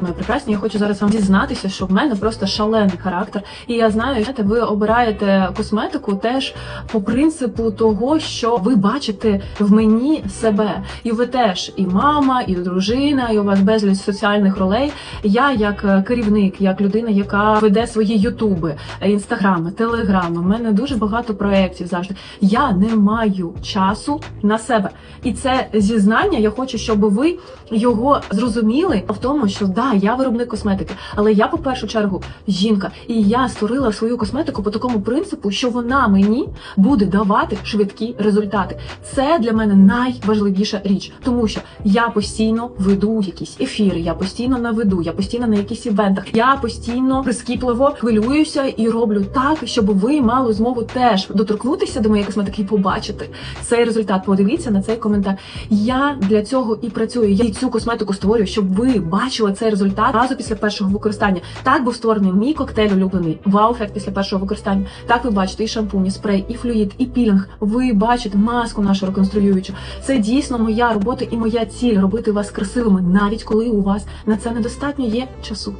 Мої прекрасні, я хочу зараз вам дізнатися, що в мене просто шалений характер, і я знаю, що ви обираєте косметику теж по принципу того, що ви бачите в мені себе, і ви теж і мама, і дружина, і у вас безліч соціальних ролей. Я як е, керівник, як людина, яка веде свої ютуби, інстаграми, телеграми. в мене дуже багато проєктів завжди. Я не маю часу на себе, і це зізнання. Я хочу, щоб ви його зрозуміли в тому, що да, я виробник косметики, але я по першу чергу жінка, і я створила свою косметику по такому принципу, що вона мені буде давати швидкі результати. Це для мене найважливіша річ, тому що я постійно веду якісь ефіри, я постійно наведу, я постійно на якісь івентах, я постійно прискіпливо хвилююся і роблю так, щоб ви мали змогу теж доторкнутися до моєї косметики і побачити цей результат. Подивіться на цей коментар. Я для цього і працюю. Я цю косметику створюю, щоб ви бачили цей результат разу після першого використання. Так був створений мій коктейль улюблений. Вау-ефект після першого використання. Так ви бачите і шампунь, і спрей, і флюїд, і пілінг. Ви бачите маску нашу реконструюючу. Це дійсно моя робота і моя ціль робити вас красивими, навіть коли у вас на це недостатньо є часу.